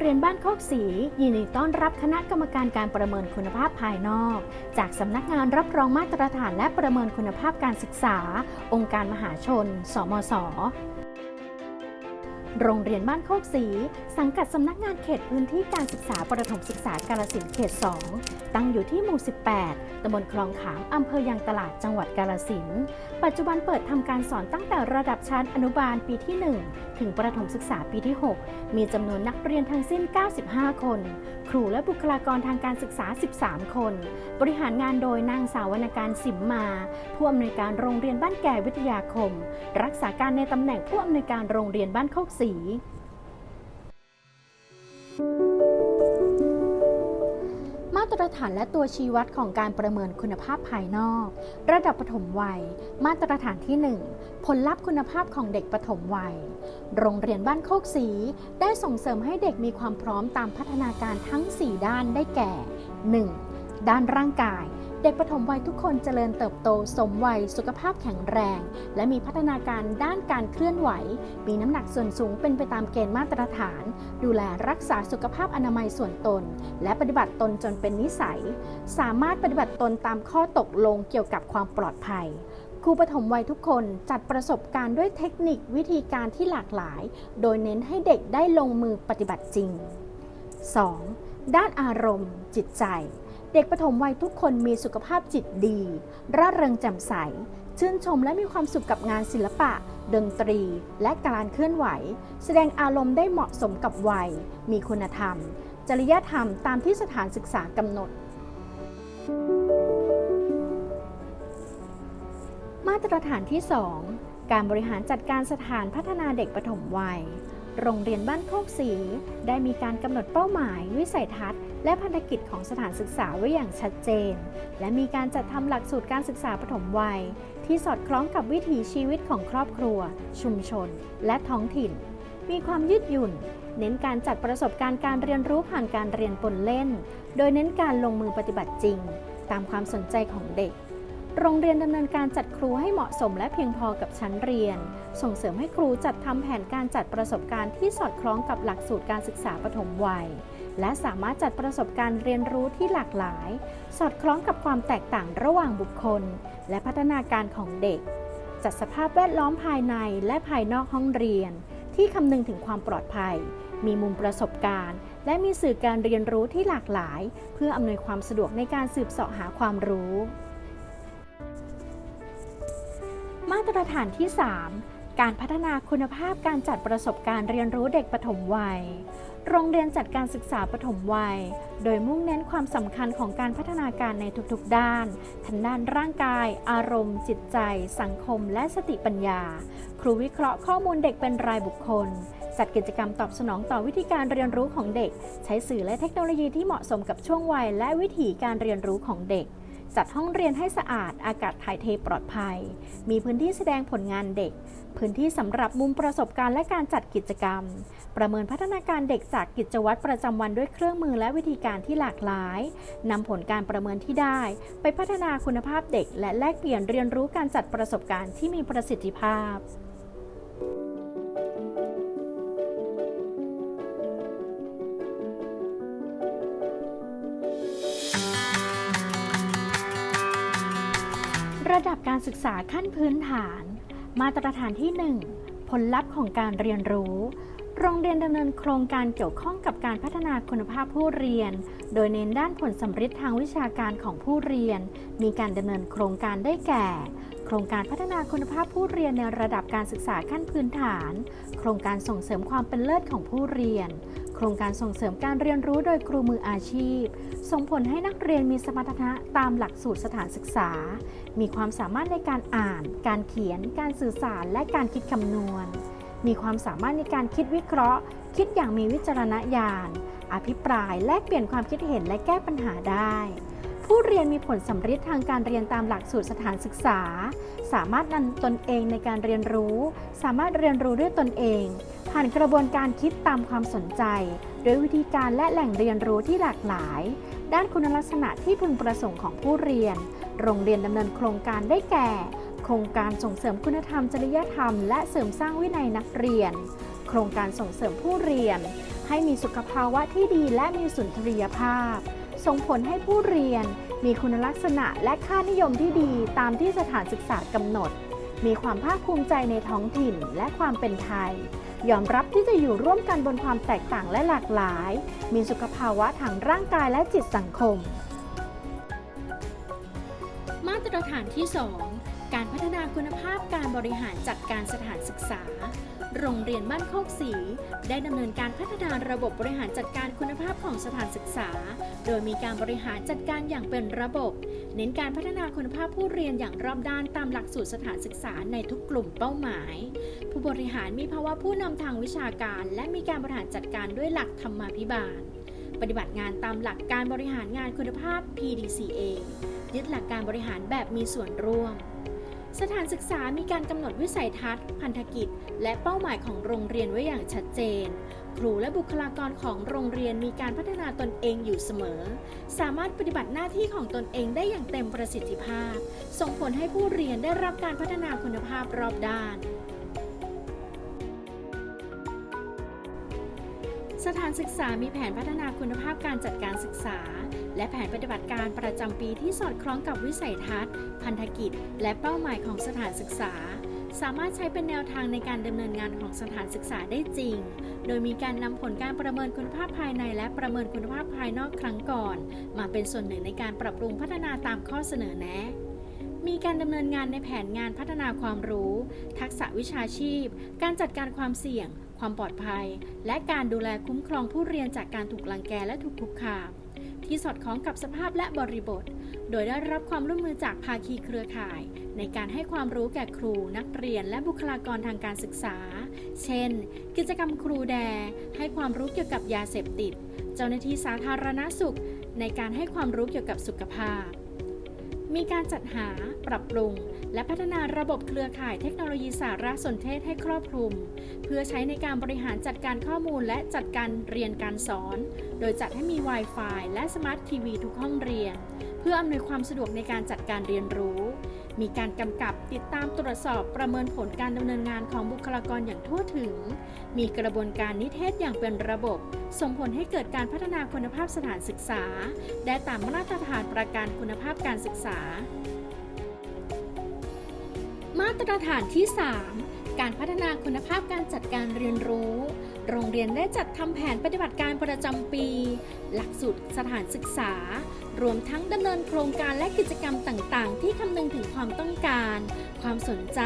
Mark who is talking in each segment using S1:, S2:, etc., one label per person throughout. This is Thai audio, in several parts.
S1: เรียนบ้านโคกสียินดีต้อนรับคณะกรรมการการประเมินคุณภาพภายนอก จากสำนักงานรับรองมาตรฐานและประเมินคุณภาพการศึกษา องค์การมหาชน สมส โรงเรียนบ้านโคกศรีสังกัดสำนักงานเขตพื้นที่การศึกษาประถมศึกษากาลสินเขต 2 ตั้งอยู่ที่หมู่ 18 ตำบลคลองขาม อำเภอยางตลาด จังหวัดกาลสิน ปัจจุบันเปิดทำการสอนตั้งแต่ระดับชั้นอนุบาลปีที่ 1 ถึงประถมศึกษาปีที่ 6 มีจำนวนนักเรียนทั้งสิ้น 95 คน ครูและบุคลากรทางการศึกษา 13 คน บริหารงานโดยนางสาววรรณการสิมมา ผู้อำนวยการโรงเรียนบ้านแก่วิทยาคม รักษาการในตำแหน่งผู้อำนวยการโรงเรียนบ้านโคกี มาตรฐานและตัวชี้วัดของการประเมินคุณภาพภายนอก ระดับปฐมวัย มาตรฐานที่ 1 ผลลัพธ์คุณภาพของเด็กปฐมวัย โรงเรียนบ้านโคกศรีได้ส่งเสริมให้เด็กมีความพร้อมตามพัฒนาการทั้ง 4 ด้านได้แก่ 1. ด้านร่างกาย เด็กปฐมวัยทุกคนเจริญเติบโตสมวัยสุขภาพแข็งแรง และมีพัฒนาการด้านการเคลื่อนไหว มีน้ำหนักส่วนสูงเป็นไปตามเกณฑ์มาตรฐาน ดูแลรักษาสุขภาพอนามัยส่วนตน และปฏิบัติตนจนเป็นนิสัย สามารถปฏิบัติตนตามข้อตกลงเกี่ยวกับความปลอดภัยครูปฐมวัยทุกคนจัดประสบการณ์ด้วยเทคนิควิธีการที่หลากหลาย โดยเน้นให้เด็กได้ลงมือปฏิบัติจริง 2. ด้านอารมณ์ จิตใจ เด็กปฐมวัยทุกคนมีสุขภาพจิตดี ร่าเริงแจ่มใส ชื่นชมและมีความสุขกับงานศิลปะ ดนตรี และการเคลื่อนไหว แสดงอารมณ์ได้เหมาะสมกับวัย มีคุณธรรม จริยธรรมตามที่สถานศึกษากำหนด มาตรฐานที่ 2 การบริหารจัดการสถานพัฒนาเด็กปฐมวัย โรงเรียนบ้านโคกศรีได้มีการกำหนดเป้าหมาย วิสัยทัศน์ และพันธกิจของสถานศึกษาไว้อย่างชัดเจน และมีการจัดทำหลักสูตรการศึกษาปฐมวัย ที่สอดคล้องกับวิถีชีวิตของครอบครัว ชุมชน และท้องถิ่น มีความยืดหยุ่น เน้นการจัดประสบการณ์การเรียนรู้ผ่านการเรียนปนเล่น โดยเน้นการลงมือปฏิบัติจริง ตามความสนใจของเด็ก โรงเรียนดำเนินการจัดครูให้เหมาะสมและเพียงพอกับชั้นเรียน ส่งเสริมให้ครูจัดทำแผนการจัดประสบการณ์ที่สอดคล้องกับหลักสูตรการศึกษาปฐมวัย และสามารถจัดประสบการณ์เรียนรู้ที่หลากหลาย สอดคล้องกับความแตกต่างระหว่างบุคคล และพัฒนาการของเด็ก จัดสภาพแวดล้อมภายในและภายนอกห้องเรียน ที่คำนึงถึงความปลอดภัย มีมุมประสบการณ์ และมีสื่อการเรียนรู้ที่หลากหลาย เพื่ออำนวยความสะดวกในการสืบเสาะหาความรู้ มาตรฐานที่ 3 การพัฒนาคุณภาพการจัดประสบการณ์เรียนรู้เด็กปฐมวัย โรงเรียนจัดการศึกษาปฐมวัย โดยมุ่งเน้นความสำคัญของการพัฒนาการในทุกๆด้านทั้งด้านร่างกาย อารมณ์ จิตใจ สังคม และสติปัญญา ครูวิเคราะห์ข้อมูลเด็กเป็นรายบุคคล จัดกิจกรรมตอบสนองต่อวิธีการเรียนรู้ของเด็ก ใช้สื่อและเทคโนโลยีที่เหมาะสมกับช่วงวัย และวิถีการเรียนรู้ของเด็ก จัดห้องเรียนให้สะอาด อากาศถ่ายเทปลอดภัย มีพื้นที่แสดงผลงานเด็ก พื้นที่สำหรับมุมประสบการณ์และการจัดกิจกรรม ประเมินพัฒนาการเด็กจากกิจวัตรประจำวันด้วยเครื่องมือและวิธีการที่หลากหลายนำผลการประเมินที่ได้ ไปพัฒนาคุณภาพเด็ก และแลกเปลี่ยนเรียนรู้การจัดประสบการณ์ที่มีประสิทธิภาพ ระดับการศึกษาขั้นพื้นฐาน มาตรฐานที่ 1 ผลลัพธ์ของการเรียนรู้ โรงเรียนดำเนินโครงการเกี่ยวข้องกับการพัฒนาคุณภาพผู้เรียน โดยเน้นด้านผลสำฤทธิ์ทางวิชาการของผู้เรียน มีการดำเนินโครงการได้แก่ โครงการพัฒนาคุณภาพผู้เรียนในระดับการศึกษาขั้นพื้นฐาน โครงการส่งเสริมความเป็นเลิศของผู้เรียนโครงการส่งเสริมการเรียนรู้โดยครูมืออาชีพ ส่งผลให้นักเรียนมีสมรรถนะตามหลักสูตรสถานศึกษา มีความสามารถในการอ่าน การเขียน การสื่อสาร และการคิดคำนวณ มีความสามารถในการคิดวิเคราะห์ คิดอย่างมีวิจารณญาณ อภิปราย แลกเปลี่ยนความคิดเห็นและแก้ปัญหาได้ ผู้เรียนมีผลสำฤทธิ์ทางการเรียนตามหลักสูตรสถานศึกษา สามารถนำตนเองในการเรียนรู้ สามารถเรียนรู้ด้วยตนเอง ผ่านกระบวนการคิดตามความสนใจโดยวิธีการและแหล่งเรียนรู้ที่หลากหลาย ด้านคุณลักษณะที่พึงประสงค์ของผู้เรียน โรงเรียนดำเนินโครงการได้แก่ โครงการส่งเสริมคุณธรรมจริยธรรม และเสริมสร้างวินัยนักเรียน โครงการส่งเสริมผู้เรียน ให้มีสุขภาวะที่ดีและมีสุนทรียภาพ ส่งผลให้ผู้เรียน มีคุณลักษณะและค่านิยมที่ดีตามที่สถานศึกษากำหนด มีความภาคภูมิใจในท้องถิ่นและความเป็นไทย ยอมรับที่จะอยู่ร่วมกันบนความแตกต่างและหลากหลาย มีสุขภาวะทางร่างกายและจิตสังคม มาตรฐานที่ 2 การพัฒนาคุณภาพการบริหารจัดการสถานศึกษา โรงเรียนบ้านโคกศรีได้ดำเนินการพัฒนาระบบบริหารจัดการคุณภาพของสถานศึกษา โดยมีการบริหารจัดการอย่างเป็นระบบ เน้นการพัฒนาคุณภาพผู้เรียนอย่างรอบด้านตามหลักสูตรสถานศึกษาในทุกกลุ่มเป้าหมาย ผู้บริหารมีภาวะผู้นำทางวิชาการ และมีการบริหารจัดการด้วยหลักธรรมาภิบาล ปฏิบัติงานตามหลักการบริหารงานคุณภาพ PDCA ยึดหลักการบริหารแบบมีส่วนร่วม สถานศึกษามีการกำหนดวิสัยทัศน์ พันธกิจ และเป้าหมายของโรงเรียนไว้อย่างชัดเจน ครูและบุคลากรของโรงเรียนมีการพัฒนาตนเองอยู่เสมอ สามารถปฏิบัติหน้าที่ของตนเองได้อย่างเต็มประสิทธิภาพ ส่งผลให้ผู้เรียนได้รับการพัฒนาคุณภาพรอบด้าน สถานศึกษามีแผนพัฒนาคุณภาพการจัดการศึกษา และแผนปฏิบัติการประจำปีที่สอดคล้องกับวิสัยทัศน์ พันธกิจ และเป้าหมายของสถานศึกษา สามารถใช้เป็นแนวทางในการดำเนินงานของสถานศึกษาได้จริง โดยมีการนำผลการประเมินคุณภาพภายใน และประเมินคุณภาพภายนอกครั้งก่อน มาเป็นส่วนหนึ่งในการปรับปรุงพัฒนาตามข้อเสนอแนะมีการดำเนินงานในแผนงานพัฒนาความรู้ ทักษะวิชาชีพ การจัดการความเสี่ยง ความปลอดภัย และการดูแลคุ้มครองผู้เรียนจากการถูกลังแกและถูกคุกคาม ที่สอดคล้องกับสภาพและบริบท โดยได้รับความร่วมมือจากภาคีเครือข่าย ในการให้ความรู้แก่ครู นักเรียน และบุคลากรทางการศึกษา เช่น กิจกรรมครูแด ให้ความรู้เกี่ยวกับยาเสพติด เจ้าหน้าที่สาธารณสุข ในการให้ความรู้เกี่ยวกับสุขภาพ มีการจัดหา ปรับปรุง และพัฒนาระบบเครือข่ายเทคโนโลยีสารสนเทศให้ครอบคลุม เพื่อใช้ในการบริหารจัดการข้อมูลและจัดการเรียนการสอน โดยจัดให้มี Wi-Fi และสมาร์ททีวีทุกห้องเรียน เพื่ออำนวยความสะดวกในการจัดการเรียนรู้ มีการกำกับติดตามตรวจสอบประเมินผลการดำเนินงานของบุคลากรอย่างทั่วถึง มีกระบวนการนิเทศอย่างเป็นระบบ ส่งผลให้เกิดการพัฒนาคุณภาพสถานศึกษา ได้ตามมาตรฐานประกันคุณภาพการศึกษา มาตรฐานที่ 3 การพัฒนาคุณภาพการจัดการเรียนรู้ โรงเรียนได้จัดทำแผนปฏิบัติการประจำปี หลักสูตรสถานศึกษา รวมทั้งดำเนินโครงการและกิจกรรมต่างๆ ที่คำนึงถึงความต้องการ ความสนใจ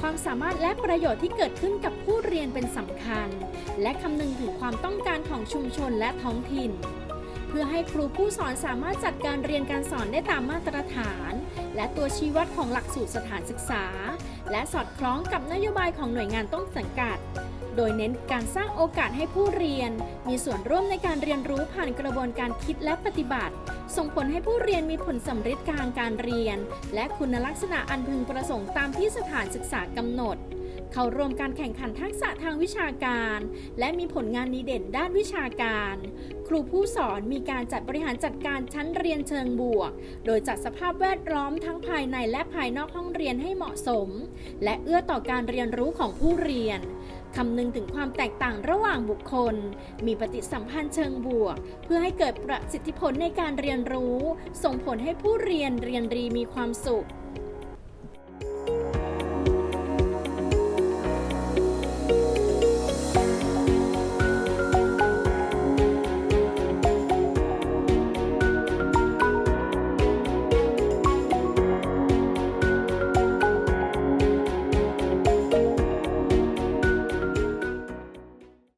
S1: ความสามารถและประโยชน์ที่เกิดขึ้นกับผู้เรียนเป็นสำคัญ และคำนึงถึงความต้องการของชุมชนและท้องถิ่น เพื่อให้ครูผู้สอนสามารถจัดการเรียนการสอนได้ตามมาตรฐาน และตัวชี้วัดของหลักสูตรสถานศึกษา และสอดคล้องกับนโยบายของหน่วยงานต้นสังกัด โดยเน้นการสร้างโอกาสให้ผู้เรียน มีส่วนร่วมในการเรียนรู้ผ่านกระบวนการคิดและปฏิบัติ ส่งผลให้ผู้เรียนมีผลสำเร็จทางการเรียน และคุณลักษณะอันพึงประสงค์ตามที่สถานศึกษากำหนด เข้าร่วมการแข่งขันทักษะทางวิชาการ และมีผลงานดีเด่นด้านวิชาการ ครูผู้สอนมีการจัดบริหารจัดการชั้นเรียนเชิงบวก โดยจัดสภาพแวดล้อมทั้งภายในและภายนอกห้องเรียนให้เหมาะสม และเอื้อต่อการเรียนรู้ของผู้เรียน คำนึงถึงความแตกต่างระหว่างบุคคล มีปฏิสัมพันธ์เชิงบวก เพื่อให้เกิดประสิทธิผลในการเรียนรู้ ส่งผลให้ผู้เรียนเรียนรีมีความสุข